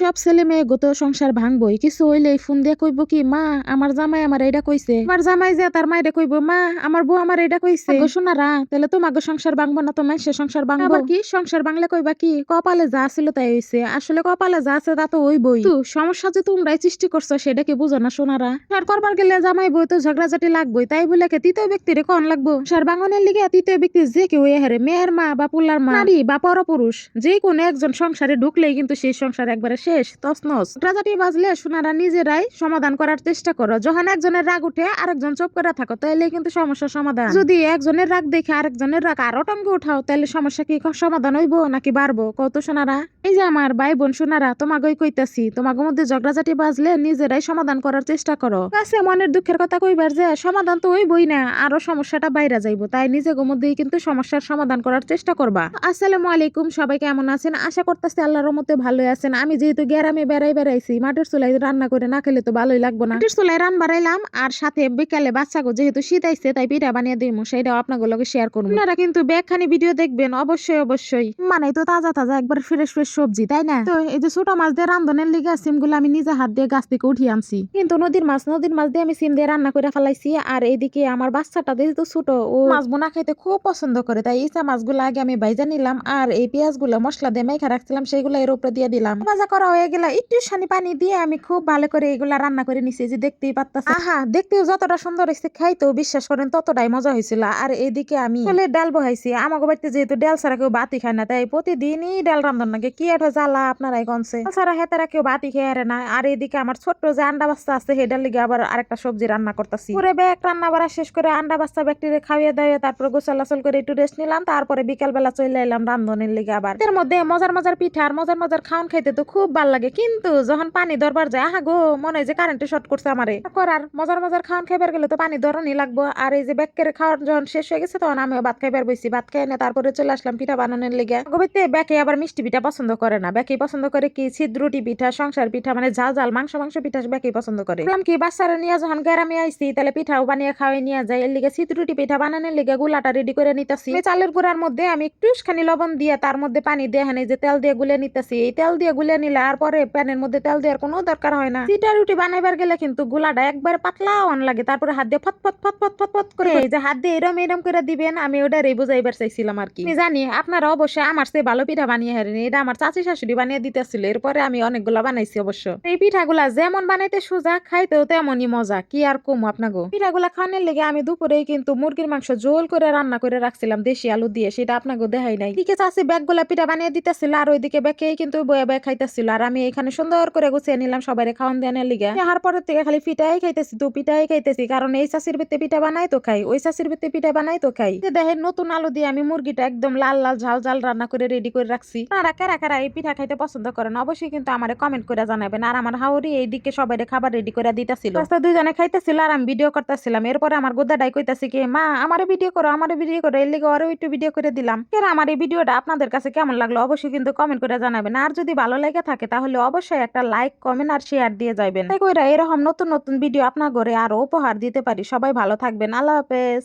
সব ছেলে মেয়ে গত সংসার ভাঙবই। কিছু হইলেই ফোন দিয়ে কইব কি মা আমার জামাই আমার এইটা কইছে। আমার জামাই যে তার মায়ের কইব? মা আমার বউ আমার এটা কইছে। গো শোনারা তাহলে তোমাকে সংসার ভাঙবো না তো সে সংসার ভাঙবো? আবার কি? সংসার ভাঙলে কইবা কি? কপালে যা ছিল তাই হইছে। আসলে কপালে যা আছে তা তো হইবই। তো সমস্যা যে তোমরাই সৃষ্টি করছ সেটা কি বুঝো না শোনারা আর করবার গেলে জামাই বই তো ঝগড়াঝাটি লাগবেই। তাই বলে কে তৃতীয় ব্যক্তির কন লাগবো? সার ভাঙনের লিগে তৃতীয় ব্যক্তি যে কেউ হারে মেয়ের মা বা পুল্লার মা নারী বা পরপুরুষ। যে কোনো একজন সংসারে ঢুকলেই কিন্তু সেই সংসার একবারে শেষ, তছনছ। রাজাটি বাজলে সোনারা নিজেরাই সমাধান করার চেষ্টা করো। যখন একজনের রাগ উঠে আরেকজন চুপ করে থাকো তাহলে কিন্তু সমস্যার সমাধান। যদি একজনের রাগ দেখে আরেকজনের রাগ আরও টঙ্গে উঠাও তাহলে সমস্যা কি সমাধান হইবো নাকি বাড়বো? কত সোনারা। এই যে আমার ভাই বোন সোনারা, তোমাগই কইতাছি তোমাগের মধ্যে ঝগড়াঝাটি বাজলে নিজেরাই সমাধান করার চেষ্টা করো। কাছে মনের দুঃখের কথা কইবার যে সমাধান তো হইবই না, আরও সমস্যাটা বাইরে যাইবো, তাই নিজের মধ্যেই কিন্তু সমস্যার সমাধান করার চেষ্টা করবা। আসসালামু আলাইকুম, সবাই কেমন আছেন? আশা করতেছি আল্লাহর মতে ভালোই আছেন। আমি যেহেতু গ্রামে বেড়াই বেড়াইছি মাটির চুলাই রান্না করে না খেলে তো ভালোই লাগবো না। মাটির চুলাই রান বাড়াইলাম আর সাথে বিকালে বাচ্চাগো যেহেতু শীত আইছে তাই পিঠা বানিয়ে দিই সেটাও আপনাদের লগে শেয়ার করব। আপনারা কিন্তু ব্যাগখানি ভিডিও দেখবেন অবশ্যই অবশ্যই। মানে তো তাজা তাজা একবার ফ্রেশ ফ্রেশ সবজি তাই না? তো এই যে ছোট মাছ দিয়ে রান্ধনের লিগে সিমগুলো আমি নিজে হাত দিয়ে গাছ থেকে উঠিয়ে আনছি। কিন্তু নদীর মাছ নদীর মাছ দিয়ে আমি সিম দিয়ে রান্না করে ফেলাইছি আর এইদিকে আমার বাচ্চাটা যেহেতু ছোট ও মাছ বোনা খাইতে খুব পছন্দ করে তাই ইসা মাছগুলো আগে আমি বাইজা নিলাম আর এই পেঁয়াজগুলো মশলা দিয়ে মেখে রাখছিলাম সেগুলো এর উপরে দিয়ে দিলাম। ভাজা করা হয়ে গেলে একটু সানি পানি দিয়ে আমি খুব ভালো করে এগুলা রান্না করে নিছি যে দেখতেই পারতাছি আহা দেখতেও যতটা সুন্দর হয়েছে খাইতেও বিশ্বাস করেন ততটাই মজা হয়েছিল। আর এদিকে আমি ছোলের ডাল বহাইছি আমাকে বাড়িতে যেহেতু ডাল ছাড়া কেউ বাতি খায় না তাই প্রতিদিনই ডাল রান্ধন নাকি কি একটা জ্বালা আপনারাই গনছে ছাড়া হেতারা কেউ বাতি খেয়ে না। আর এদিকে আমার ছোট্ট যে আন্ডা বাচ্চা আছে সেটার লিগে আবার আরেকটা সবজি রান্না করতেছি। পুরো ব্যাগ রান্না বাড়া শেষ করে আন্ডা বাচ্চা ব্যাকটেরিয়া খাইয়ে দাইয়ে তারপরে গোসল আসল করে একটু রেস্ট নিলাম তারপরে বিকালবেলা চলে এলাম রান্ধনের লিগে আবার। এর মধ্যে মজার মজার পিঠা আর মজার মজার খাওয়ান খাইতে তো খুব ভালো লাগে। কিন্তু যখন পানি দরবার যায়, আহা গো, মনে হয় যে কারেন্টে শর্ট করছে আমারে। করার মজার মজার খাওয়ান খাইবার গেলে তো পানি ধরনই লাগবো। আর এই যে ব্যাকের খাওয়ার যখন শেষ হয়ে গেছে, তখন আমিও ভাত খাইবার বইছি। ভাত খাই না তারপরে চলে আসলাম পিঠা বানানোর লেগে। গবিতে ব্যাকে আবার মিষ্টি পিঠা পছন্দ করে না। ব্যাকে পছন্দ করে কি ছিদ্রুটি পিঠা, সংসার পিঠা মানে ঝাল ঝাল মাংস মাংস পিঠা ব্যাকে পছন্দ করে। বললাম কি, বাচ্চারা নিয়ে যখন গ্রামে আইসি তাহলে পিঠাও বানিয়ে খাওয়াই নিয়ে যায় এর লিগে ছিদ্রুটি পিঠা বানানোর লিগে গুলাটা রেডি করে নিতেছি। চালের গুঁড়ার মধ্যে আমি একটু খানি লবণ দিয়ে তার মধ্যে পানি দিয়ে হানি যে তেল দিয়ে গুলে নিতেছি, এই তেল দিয়ে গুলে নিলে আর পরে প্যানের মধ্যে তেল দেওয়ার কোনো দরকার হয় না। চিটা রুটি বানাইবার গেলে কিন্তু গুলাটা একবার পাতলা অন লাগে। তারপরে হাত দিয়ে ফট ফট ফট ফট ফট ফট করে এই যে হাত দিয়ে এরম এরম করে দিবেন আমি ওটারই বুঝাইবার চাইছিলাম আর কি। জানি আপনারা অবশ্যই আমার সে ভালো পিঠা বানিয়ে হারেন। এটা আমার চাচি শাশুড়ি বানিয়ে দিতেছিল। এরপরে আমি অনেকগুলো বানাইছি অবশ্য। এই পিঠাগুলা যেমন বানাইতে সোজা খাইতেও তেমনই মজা। কি আর কম আপনাগো? পিঠাগুলা খাওয়ানোর লেগে আমি দুপুরেই কিন্তু মুরগির মাংস জোল করে রান্না করে রাখছিলাম দেশি আলু দিয়ে। সেটা আপনাকে দেখাই নাই। দিকে চাষি ব্যাগগুলা পিঠা বানিয়ে দিতেছিল আর ওইদিকে ব্যাগেই কিন্তু বয়ে বয়ে খাইতেছিল। আর আমি এখানে সুন্দর করে গুছিয়ে নিলাম সবাই খাওয়ান দেওয়ার লিগে। আর পরের থেকে খালি পিঠাই খাইতেছি, দু পিঠাই খাইতেছি, কারণ এই চাষির ভিত্তি পিঠা বানাই তো খাই, ওই চাষির ভিত্তি পিঠা বানাই তো খাই। দেখেন, নতুন আলু দিয়ে আমি মুরগিটা একদম লাল লাল ঝাল ঝাল রান্না করে রেডি করে রাখছি। আপনারা কারা কারা এই পিঠা খাইতে পছন্দ করেন, অবশ্যই কিন্তু আমার কমেন্ট করে জানাবেন। আর আমার হাওরি এইদিকে সবাই খাবার রেডি করে দিতেছিল। দুইজনে খাইতেছিল আর আমি ভিডিও করতেছিলাম। এরপরে আমার গোদাটাই কইতাছি কি, মা, আমার ভিডিও করো, আমার ভিডিও করো। এর লিগে আরও একটু ভিডিও করে দিলাম। কেন আমার এই ভিডিওটা আপনাদের কাছে কেমন লাগল, অবশ্যই কিন্তু কমেন্ট করে জানাবেন। আর যদি ভালো লেগে থাকে তাহলে অবশ্যই একটা লাইক কমেন্ট আর শেয়ার দিয়ে যাবেন এরকম নতুন নতুন ভিডিও আপনার ঘরে আরও উপহার দিতে পারি। সবাই ভালো থাকবেন। আল্লাহ হাফেজ।